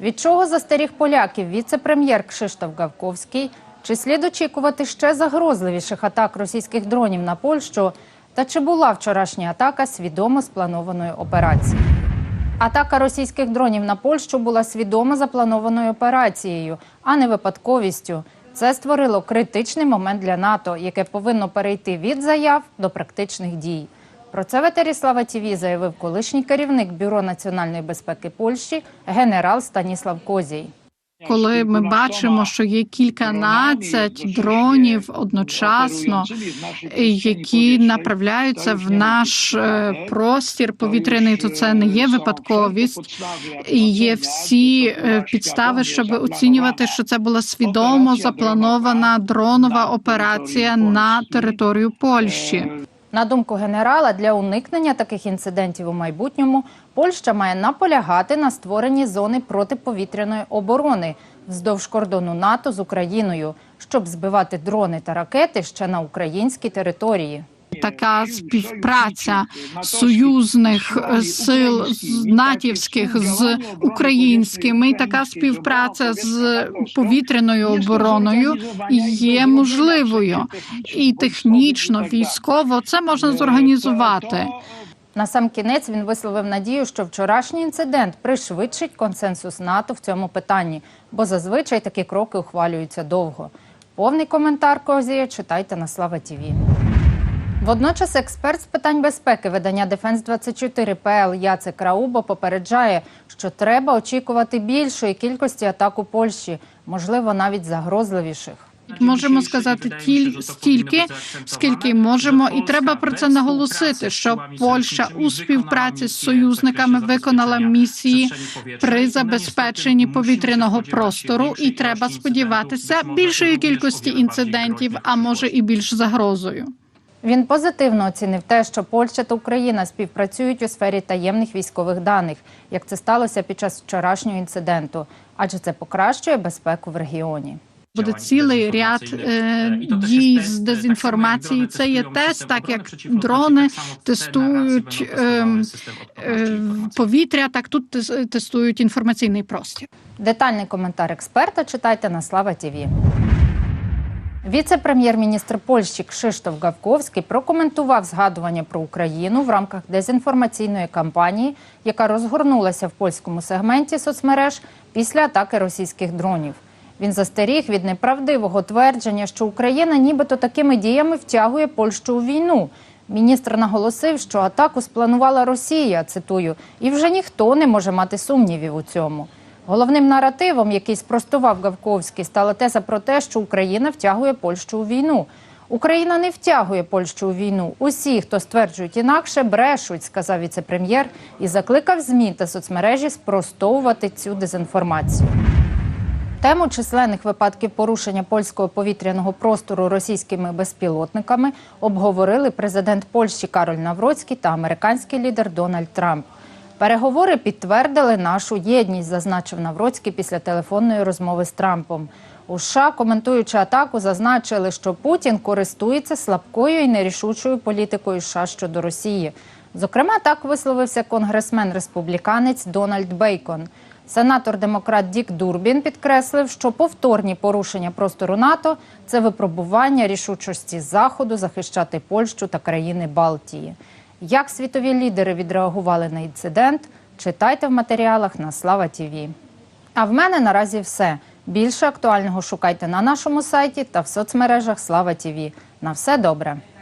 Від чого застеріг поляків віце-прем'єр Кшиштоф Гавковський? Чи слід очікувати ще загрозливіших атак російських дронів на Польщу? Та чи була вчорашня атака свідомо спланованою операцією? Атака російських дронів на Польщу була свідомо запланованою операцією, а не випадковістю. Це створило критичний момент для НАТО, яке повинно перейти від заяв до практичних дій. Про це в етері Слава ТІВІ заявив колишній керівник Бюро національної безпеки Польщі генерал Станіслав Козій. коли ми бачимо, що є кільканадцять дронів одночасно, які направляються в наш е, простір повітряний, то це не є випадковість. Є всі е, підстави, щоб оцінювати, що це була свідомо запланована дронова операція на територію Польщі. На думку генерала, для уникнення таких інцидентів у майбутньому Польща має наполягати на створенні зони протиповітряної оборони вздовж кордону НАТО з Україною, щоб збивати дрони та ракети ще на українській території. Така співпраця союзних е, сил натівських з українськими, така співпраця з повітряною обороною є можливою і технічно, військово це можна зорганізувати. На сам кінець він висловив надію, що вчорашній інцидент пришвидшить консенсус НАТО в цьому питанні, бо зазвичай такі кроки ухвалюються довго. Повний коментар Козія читайте на Слава ТІВІ. Водночас експерт з питань безпеки видання Дефенс 24 ПЛ Яцек Раубо попереджає, що треба очікувати більшої кількості атак у Польщі, можливо, навіть загрозливіших. Можемо сказати тіль стільки, скільки можемо, і треба про це наголосити. Що Польща у співпраці з союзниками виконала місії при забезпеченні повітряного простору, і треба сподіватися більшої кількості інцидентів, а може і більш загрозою. Він позитивно оцінив те, що Польща та Україна співпрацюють у сфері таємних військових даних, як це сталося під час вчорашнього інциденту, адже це покращує безпеку в регіоні. Буде цілий ряд е, дій з дезінформації. Це є тест, так як дрони тестують е, е, повітря, так тут тестують інформаційний простір. Детальний коментар експерта читайте на Слава ТІВІ. Віце-прем'єр-міністр Польщі Кшиштоф Гавковський прокоментував згадування про Україну в рамках дезінформаційної кампанії, яка розгорнулася в польському сегменті соцмереж після атаки російських дронів. Він застеріг від неправдивого твердження, що Україна нібито такими діями втягує Польщу у війну. Міністр наголосив, що атаку спланувала Росія, цитую, і вже ніхто не може мати сумнівів у цьому. Головним наративом, який спростував Гавковський, стала теза про те, що Україна втягує Польщу у війну. Україна не втягує Польщу у війну. Усі, хто стверджують інакше, брешуть, сказав віце-прем'єр і закликав ЗМІ та соцмережі спростовувати цю дезінформацію. Тему численних випадків порушення польського повітряного простору російськими безпілотниками обговорили президент Польщі Кароль Навроцький та американський лідер Дональд Трамп. Переговори підтвердили нашу єдність, зазначив Навроцький після телефонної розмови з Трампом. У США, коментуючи атаку, зазначили, що Путін користується слабкою і нерішучою політикою США щодо Росії. Зокрема, так висловився конгресмен-республіканець Дональд Бейкон. Сенатор-демократ Дік Дурбін підкреслив, що повторні порушення простору НАТО це випробування рішучості Заходу захищати Польщу та країни Балтії. Як світові лідери відреагували на інцидент, читайте в матеріалах на Слава ТІВІ. А в мене наразі все. Більше актуального шукайте на нашому сайті та в соцмережах Слава ТІВІ. На все добре.